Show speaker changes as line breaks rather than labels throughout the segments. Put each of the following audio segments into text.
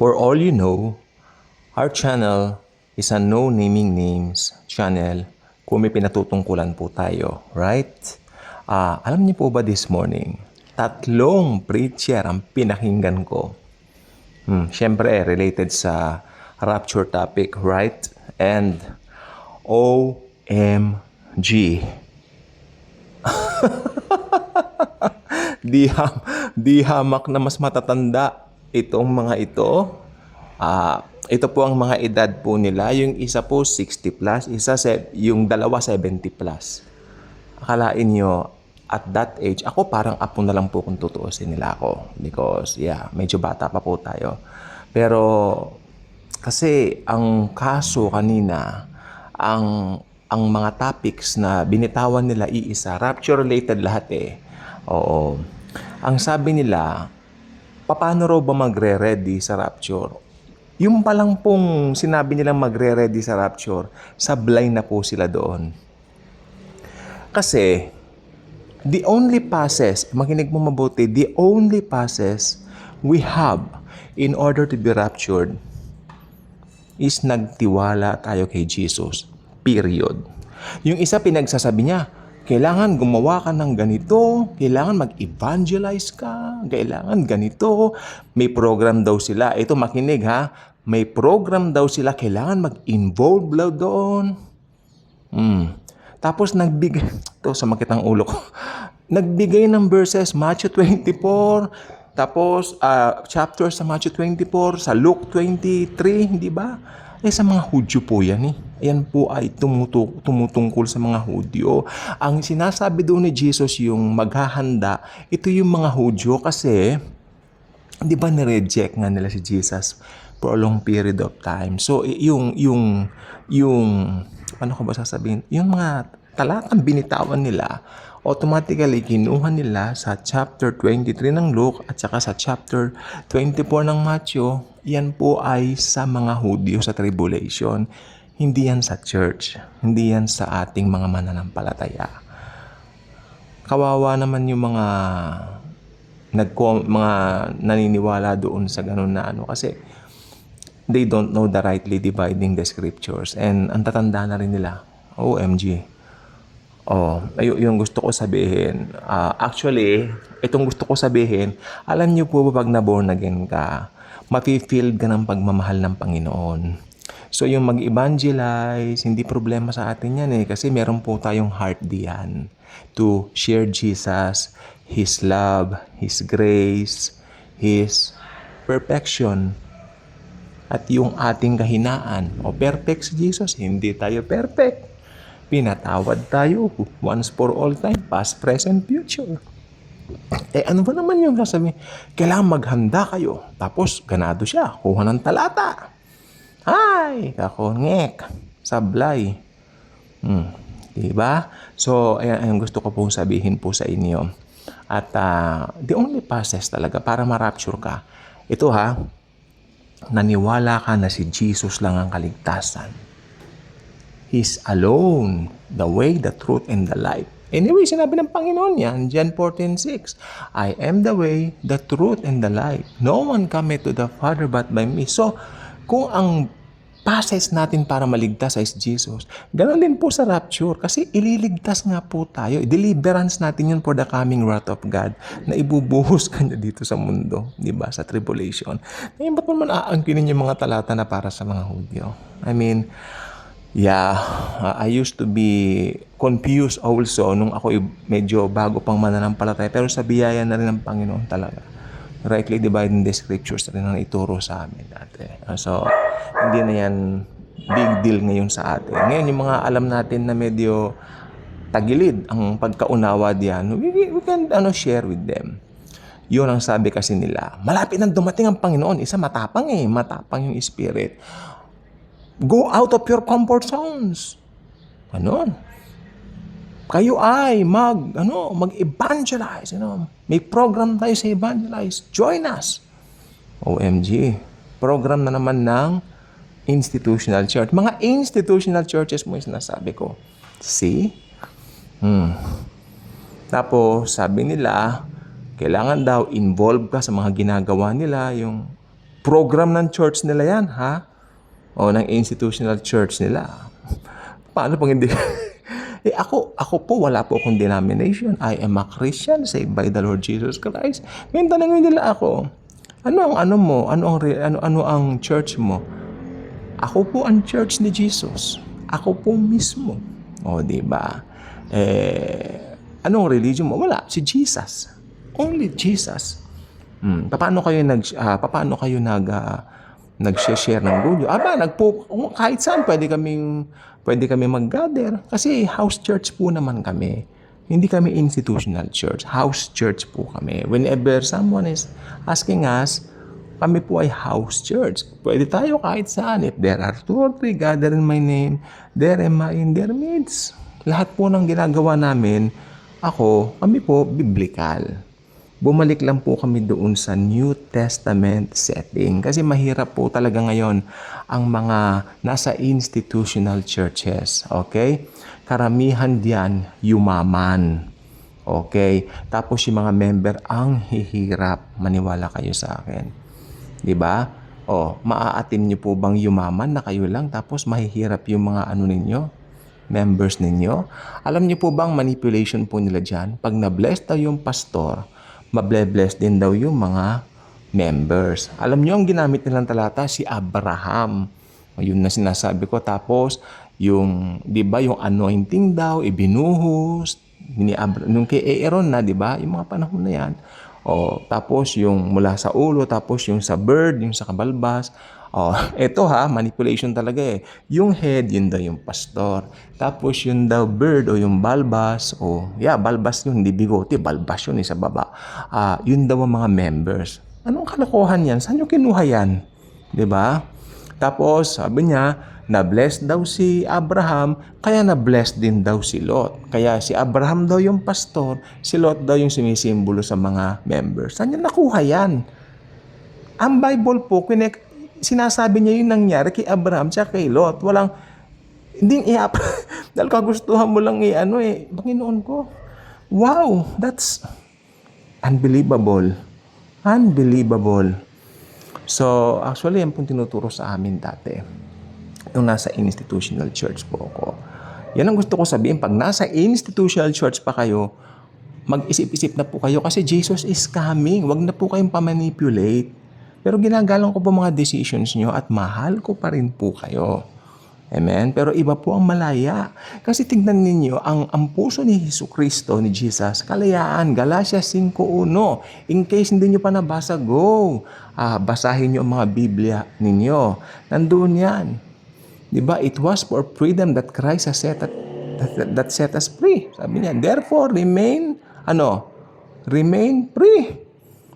For all you know, our channel is a no naming names channel kung may pinatutungkulan po tayo, right? Ah, alam niyo po ba this morning, tatlong preacher ang pinakinggan ko. Hmm, syempre, related sa rapture topic, right? And OMG. di, ham, di hamak na mas matatanda itong mga ito. Ah, ito po ang mga edad po nila. Yung isa po 60 plus, isa yung dalawa 70 plus. Akalain nyo, at that age, ako parang apo na lang po kung tutuusin nila ako. Because, yeah, medyo bata pa po tayo. Pero, kasi ang kaso kanina, ang ang mga topics na binitawan nila iisa, rapture-related lahat eh. Oo. Ang sabi nila, paano raw ba magre-ready sa rapture? Yung pa lang pong sinabi nilang magre-ready sa rapture, sablay na po sila doon. Kasi, the only passes, makinig mo mabuti, the only passes we have in order to be raptured is nagtiwala tayo kay Jesus. Period. Yung isa pinagsasabi niya, kailangan gumawa ka ng ganito, kailangan mag-evangelize ka, kailangan ganito. May program daw sila. Ito makinig ha. May program daw sila, kailangan mag-involve daw doon. Hmm. Tapos nagbigay, to sa makit ang ulo ko, nagbigay ng verses, Matthew 24, tapos ah, chapter sa Matthew 24, sa Luke 23, di ba? Eh sa mga Hudyo po yan eh. Ayan po ay tumutu- tumutungkol sa mga Hudyo. Ang sinasabi doon ni Jesus yung maghahanda, ito yung mga Hudyo kasi di ba nireject nga nila si Jesus for a long period of time. So, yung, yung, yung, ano ko ba sasabihin? Yung mga talatang binitawan nila, automatically kinuha nila sa chapter 23 ng Luke at saka sa chapter 24 ng Matthew, yan po ay sa mga Hudyo sa tribulation. Hindi yan sa church. Hindi yan sa ating mga mananampalataya. Kawawa naman yung mga nagko mga naniniwala doon sa ganun na ano kasi they don't know the rightly dividing the scriptures and ang tatanda na rin nila OMG oh ay yung gusto ko sabihin Ah, actually itong gusto ko sabihin alam niyo po ba pag na born again ka mafe-feel ka ng pagmamahal ng Panginoon So yung mag-evangelize, hindi problema sa atin yan eh. Kasi meron po tayong heart diyan to share Jesus, His love, His grace, His perfection. At yung ating kahinaan. O perfect si Jesus, hindi tayo perfect. Pinatawad tayo once for all time, past, present, future. Eh ano ba naman yung sasabihin? Kailangan maghanda kayo. Tapos ganado siya, kuha ng talata. Ay, kakongek, sablay. Hmm, diba? So, ayan, ayan gusto ko pong sabihin po sa inyo. At ah, the only process talaga para ma-rapture ka, ito ha, naniwala ka na si Jesus lang ang kaligtasan. He's alone, the way, the truth, and the life. Anyway, sinabi ng Panginoon yan, John 14.6, I am the way, the truth, and the life. No one cometh to the Father but by me. So, kung ang process natin para maligtas ay Jesus, ganun din po sa rapture. Kasi ililigtas nga po tayo. Deliverance natin yun for the coming wrath of God na ibubuhos kanya dito sa mundo. di ba Sa tribulation. Ngayon, ba't naman aangkinin yung mga talata na para sa mga Hudyo? I mean, Yeah, uh, I used to be confused also nung ako medyo bago pang mananampalataya. Pero sa biyaya na rin ng Panginoon talaga. Rightly dividing the scriptures rin ang ituro sa amin dati. Uh, So, hindi na yan big deal ngayon sa atin. Ngayon, yung mga alam natin na medyo tagilid ang pagkaunawa diyan, we, we can ano, share with them. Yun ang sabi kasi nila. Malapit nang dumating ang Panginoon. Isa matapang eh. Matapang yung spirit. Go out of your comfort zones. Ganon. Kayo ay mag, ano, mag-evangelize. Ano. May program tayo sa evangelize. Join us. OMG. Program na naman ng institutional church. Mga institutional churches mo yung sinasabi ko. See? Hmm. Tapos, sabi nila, kailangan daw involve ka sa mga ginagawa nila, yung program ng church nila yan, ha? O ng institutional church nila. Paano pag hindi? eh ako, ako po, wala po akong denomination. I am a Christian saved by the Lord Jesus Christ. Ngayon tanongin nila ako, ano ang ano mo? Ano ang ano ano ang church mo? Ako po ang church ni Jesus. Ako po mismo. O, di ba? Eh, anong religion mo? Wala, si Jesus. Only Jesus. Hmm. Paano kayo nag ah, paano kayo nag ah, nag-share ng video? Aba, nagpo kahit saan pwede kaming pwede kami mag-gather kasi house church po naman kami. Hindi kami institutional church. House church po kami. Whenever someone is asking us, kami po ay house church. Pwede tayo kahit saan. If there are two or three gather in my name, there am I in their midst. Lahat po ng ginagawa namin, ako, kami po, biblical. Bumalik lang po kami doon sa New Testament setting. Kasi mahirap po talaga ngayon ang mga nasa institutional churches. Okay? Karamihan diyan yumaman. Okay? Tapos yung mga member ang hihirap. Maniwala kayo sa akin. 'Di ba? O, maaatin niyo po bang yumaman na kayo lang tapos mahihirap yung mga ano ninyo? Members ninyo? Alam niyo po bang manipulation po nila dyan? Pag na-bless daw yung pastor, mable-bless din daw yung mga members. Alam niyo ang ginamit nilang talata? Si Abraham. Yun na sinasabi ko. Tapos, yung, di ba, yung anointing daw, ibinuhos, ni Abra- nung kay Aaron na, di ba? Yung mga panahon na yan. O, tapos yung mula sa ulo, tapos yung sa bird, yung sa kabalbas. O, eto ha, manipulation talaga eh. Yung head, yun daw yung pastor. Tapos yung daw bird o yung balbas, o yeah, balbas yun, hindi bigote, balbas yun eh, sa baba. Ah, yun daw ang mga members. Anong kalokohan yan? Saan yung kinuha yan? ba? Tapos, sabi niya, na-bless daw si Abraham, kaya na-bless din daw si Lot. Kaya si Abraham daw yung pastor, si Lot daw yung sumisimbolo sa mga members. Saan niya nakuha yan? Ang Bible po, kinek, sinasabi niya yung nangyari kay Abraham at kay Lot. Walang, hindi i Dahil kagustuhan mo lang i ano eh, Panginoon ko. Wow, that's unbelievable. Unbelievable. So, actually, yan pong tinuturo sa amin dati. Nung nasa institutional church po ako. Yan ang gusto ko sabihin. Pag nasa institutional church pa kayo, mag-isip-isip na po kayo kasi Jesus is coming. Huwag na po kayong pamanipulate. Pero ginagalang ko po mga decisions nyo at mahal ko pa rin po kayo. Amen? Pero iba po ang malaya. Kasi tignan ninyo, ang, ang puso ni Hesus Kristo, ni Jesus, kalayaan, Galatia 5.1. In case hindi nyo pa nabasa, go. Ah, basahin nyo ang mga Biblia ninyo. Nandoon yan. Di ba? It was for freedom that Christ has set, that, that, that set us free. Sabi niya, therefore, remain, ano? Remain free.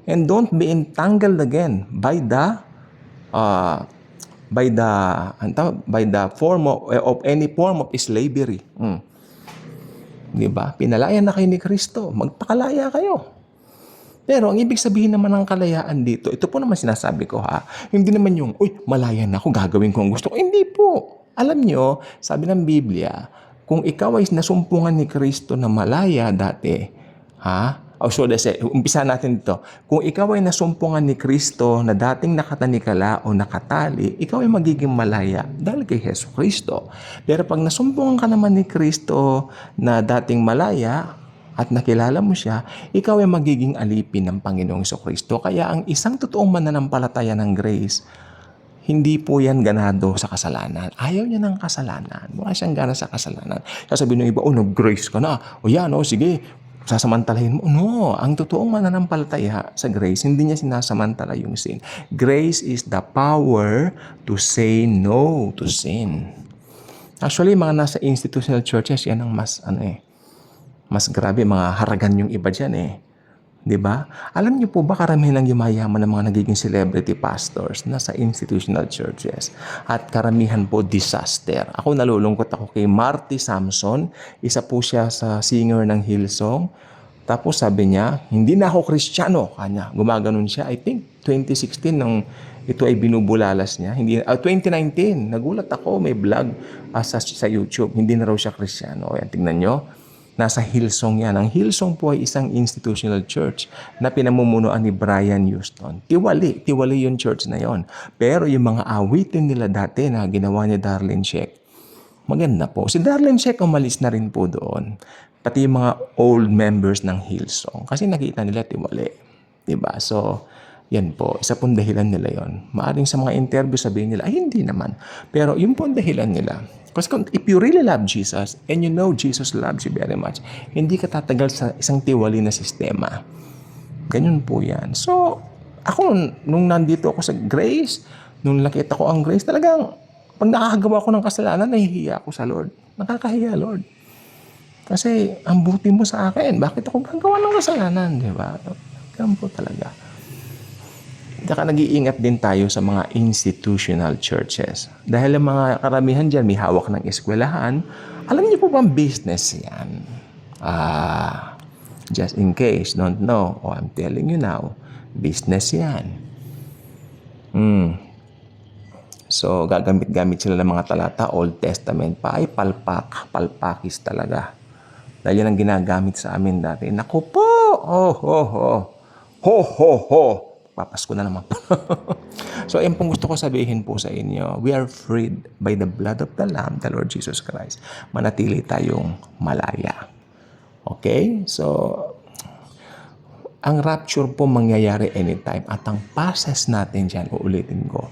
And don't be entangled again by the uh, by the tawag? by the form of, of any form of slavery. Mm. 'Di ba? Pinalaya na kayo ni Kristo. Magpakalaya kayo. Pero ang ibig sabihin naman ng kalayaan dito, ito po naman sinasabi ko ha, hindi naman yung, uy, malaya na ako, gagawin ko ang gusto ko. Hindi po. Alam nyo, sabi ng Biblia, kung ikaw ay nasumpungan ni Kristo na malaya dati, ha? O so, let's say, umpisa natin dito. Kung ikaw ay nasumpungan ni Kristo na dating nakatanikala o nakatali, ikaw ay magiging malaya dahil kay Heso Kristo. Pero pag nasumpungan ka naman ni Kristo na dating malaya, at nakilala mo siya, ikaw ay magiging alipin ng Panginoong Kristo. Kaya ang isang totoong mananampalataya ng grace, hindi po yan ganado sa kasalanan. Ayaw niya ng kasalanan. Wala siyang gana sa kasalanan. Sasabihin ng iba, oh, nag-grace ka na. O yan, oh, sige, sasamantalahin mo. No, ang totoong mananampalataya sa grace, hindi niya sinasamantala yung sin. Grace is the power to say no to sin. Actually, mga nasa institutional churches, yan ang mas, ano eh, mas grabe, mga haragan yung iba dyan eh. 'Di ba? Alam niyo po ba karamihan ng yumayaman ng mga nagiging celebrity pastors nasa institutional churches at karamihan po disaster. Ako nalulungkot ako kay Marty Samson, isa po siya sa singer ng Hillsong. Tapos sabi niya, hindi na ako kristyano. Kanya, gumaganon siya. I think 2016 nung ito ay binubulalas niya. Hindi, ah, 2019, nagulat ako, may vlog ah, sa, sa YouTube. Hindi na raw siya kristyano. Ayan, tingnan nyo. Nasa Hillsong yan. Ang Hillsong po ay isang institutional church na pinamumunuan ni Brian Houston. Tiwali, tiwali yung church na yon. Pero yung mga awitin nila dati na ginawa ni Darlene Sheck, maganda po. Si Darlene Sheck umalis na rin po doon. Pati yung mga old members ng Hillsong. Kasi nakita nila tiwali. 'Di ba? So, yan po. Isa pong dahilan nila yon. Maaring sa mga interview sabihin nila, ay hindi naman. Pero yun po ang dahilan nila. Kasi kung, if you really love Jesus and you know Jesus loves you very much, hindi ka tatagal sa isang tiwali na sistema. Ganyan po yan. So, ako, nung nandito ako sa Grace, nung nakita ko ang Grace, talagang, pag nakakagawa ko ng kasalanan, nahihiya ako sa Lord. Nakakahiya, Lord. Kasi, ang buti mo sa akin. Bakit ako gagawa ng kasalanan, di ba? Ganun po talaga. Saka nag-iingat din tayo sa mga institutional churches. Dahil ang mga karamihan dyan may hawak ng eskwelahan, alam niyo po bang business yan? Ah, just in case, don't know. Oh, I'm telling you now, business yan. Hmm. So, gagamit-gamit sila ng mga talata, Old Testament pa, ay palpak, palpakis talaga. Dahil yan ang ginagamit sa amin dati. Naku po! Oh, ho, ho. Ho, ho, ho. Papasko na naman. so, yan pong gusto ko sabihin po sa inyo. We are freed by the blood of the Lamb, the Lord Jesus Christ. Manatili tayong malaya. Okay? So, ang rapture po mangyayari anytime at ang process natin dyan, uulitin ko,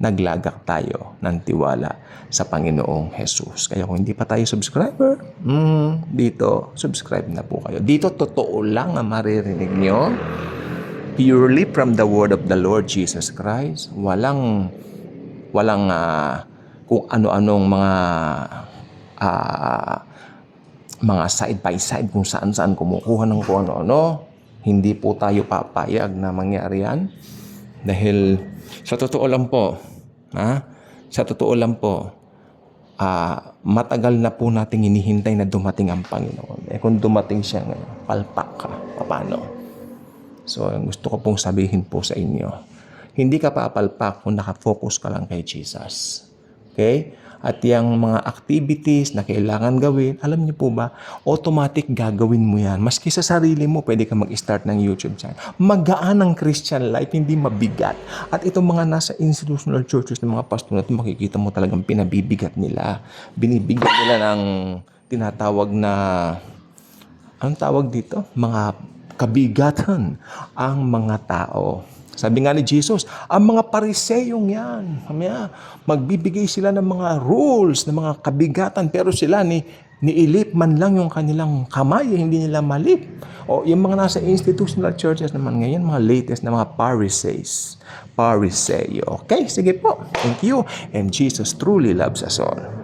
naglagak tayo ng tiwala sa Panginoong Jesus. Kaya kung hindi pa tayo subscriber, mm, dito, subscribe na po kayo. Dito, totoo lang ang maririnig nyo. Purely from the word of the Lord Jesus Christ. Walang, walang ah, kung ano-anong mga ah, mga side by side kung saan-saan kumukuha ng kung ano-ano. Hindi po tayo papayag na mangyari yan. Dahil sa totoo lang po, ha? Sa totoo lang po, ah, matagal na po nating hinihintay na dumating ang Panginoon. Eh kung dumating siya ngayon, palpak ka. Paano? So, ang gusto ko pong sabihin po sa inyo, hindi ka papalpak kung nakafocus ka lang kay Jesus. Okay? At yung mga activities na kailangan gawin, alam niyo po ba, automatic gagawin mo yan. Maski sa sarili mo, pwede ka mag-start ng YouTube channel. Magaan ang Christian life, hindi mabigat. At itong mga nasa institutional churches ng mga pastor na ito, makikita mo talagang pinabibigat nila. Binibigyan nila ng tinatawag na, anong tawag dito? Mga kabigatan ang mga tao. Sabi nga ni Jesus, ang mga pariseyong yan, mamaya, magbibigay sila ng mga rules, ng mga kabigatan, pero sila ni niilip man lang yung kanilang kamay, hindi nila malip. O yung mga nasa institutional churches naman ngayon, mga latest na mga Pharisees. Pharisee. Okay, sige po. Thank you. And Jesus truly loves us all.